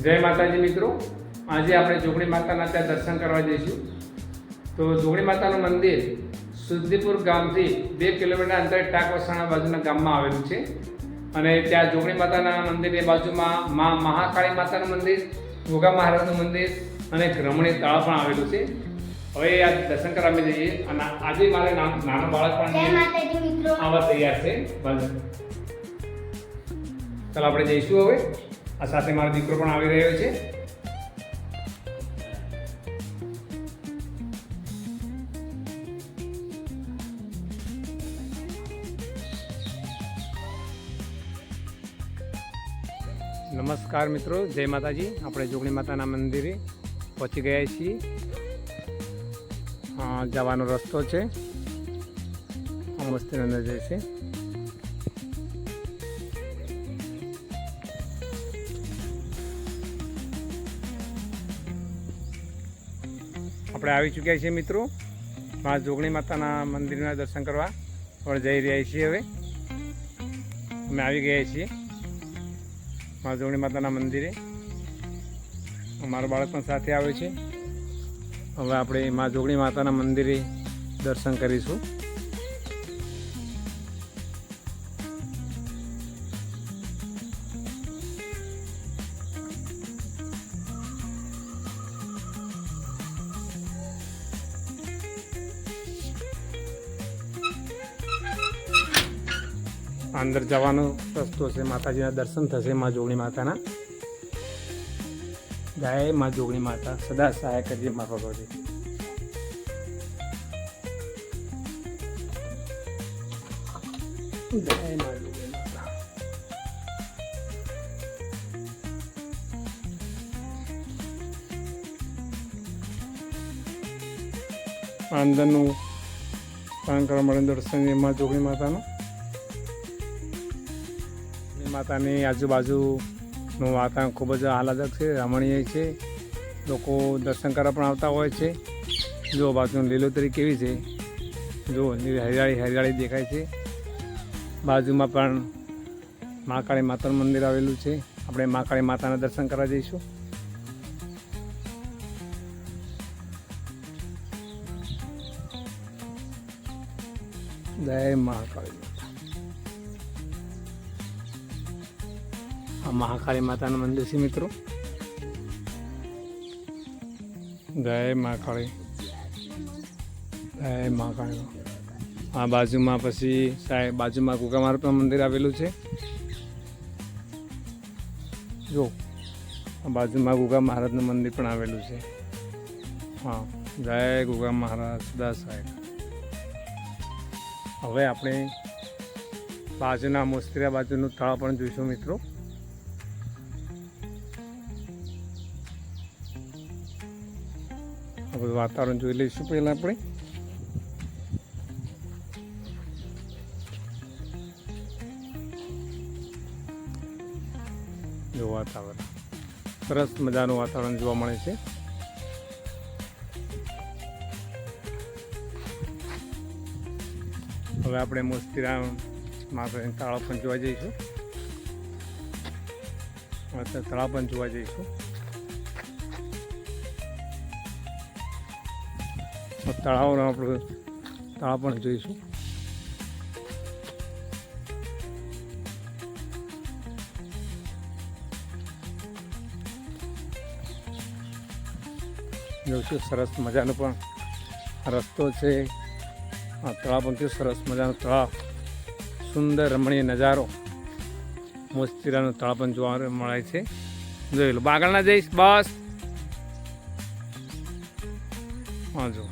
જય માતાજી મિત્રો. આજે આપણે જોગણી માતાના ત્યાં દર્શન કરવા જઈશું. તો જોગણી માતાનું મંદિર સુધીપુર ગામથી બે કિલોમીટર અંતરે ટાકવસાણા બાજુના ગામમાં આવેલું છે. અને ત્યાં જોગણી માતાના મંદિરની બાજુમાં મા મહાકાળી માતાનું મંદિર ગોગા મહારાજનું મંદિર અને રમણીય તળાવ પણ આવેલું છે. હવે આ દર્શન કરવા અમે જઈએ અને આજે મારે નાનો બાળક પણ આવવા આવા તૈયાર છે. ચાલો આપણે જઈશું હવે. આ સાથે મારો દીકરો પણ આવી રહ્યો છે. નમસ્કાર મિત્રો, જય માતાજી. આપણે જોગણી માતાના મંદિરે પહોંચી ગયા છીએ. જવાનો રસ્તો છે. આ મસ્તીની અંદર જઈશે આપણે આવી ચૂક્યા છીએ મિત્રો. મા જોગણી માતાના મંદિરના દર્શન કરવા. પણ જઈ રહ્યા છીએ હવે. અમે આવી ગયા છીએ મા જોગણી માતાના મંદિરે. અમારો બાળક પણ સાથે આવે છે. હવે આપણે મા જોગણી માતાના મંદિરે દર્શન કરીશું. અંદર જવાનો રસ્તો છે, માતાજીના દર્શન થશે મા જોગણી માતાના. જય મા જોગણી માતા, સદા સહાય કરજે મા ભગવતી. જય અંદરનું કરવા મળે દર્શન એમાં જોગણી માતાનું. માતાની આજુબાજુનું વાતાવરણ ખૂબ જ આહલાદક છે, રમણીય છે. લોકો દર્શન કરવા પણ આવતા હોય છે. જો બાજુનું લીલોતરી કેવી છે. જો હરિયાળી હરિયાળી દેખાય છે. બાજુમાં પણ મહાકાળી માતાનું મંદિર આવેલું છે. આપણે મહાકાળી માતાના દર્શન કરવા જઈશું. જય મહાકાળી આ મહાકાળી માતાનું મંદિર છે મિત્રો. જય મહાકાળી. જય મહાકાળી. આ બાજુમાં પછી સાહેબ, બાજુમાં કુકામાર પણ મંદિર આવેલું છે. જો બાજુમાં ગુગા મહારાજનું મંદિર પણ આવેલું છે. હા, જય ગુગા મહારાજ, દાસ સાહેબ. હવે આપણે બાજુના મોસ્તરા બાજુનું તળાવ પણ જોઈશું મિત્રો. બધું વાતાવરણ જોઈ લઈશું પહેલાં આપણે. જો વાતાવરણ. સરસ મજાનું વાતાવરણ જોવા મળે છે. હવે આપણે મોસ્તીરામ માતાની તળાવ પણ જોવા જઈશું. તળાવ પણ જોવા જઈશું. તળાવનો આપણે તળાવ પણ જોઈશું. જોઈશું સરસ મજાનો પણ રસ્તો છે. આ તળાવ પણ સરસ મજાનો તળાવ. સુંદર રમણીય નજારો. મોસ્તીરાનો તળાવ પણ જોવા મળે છે. જોઈ લો બાગળના જઈશ, બસ. હા, જો.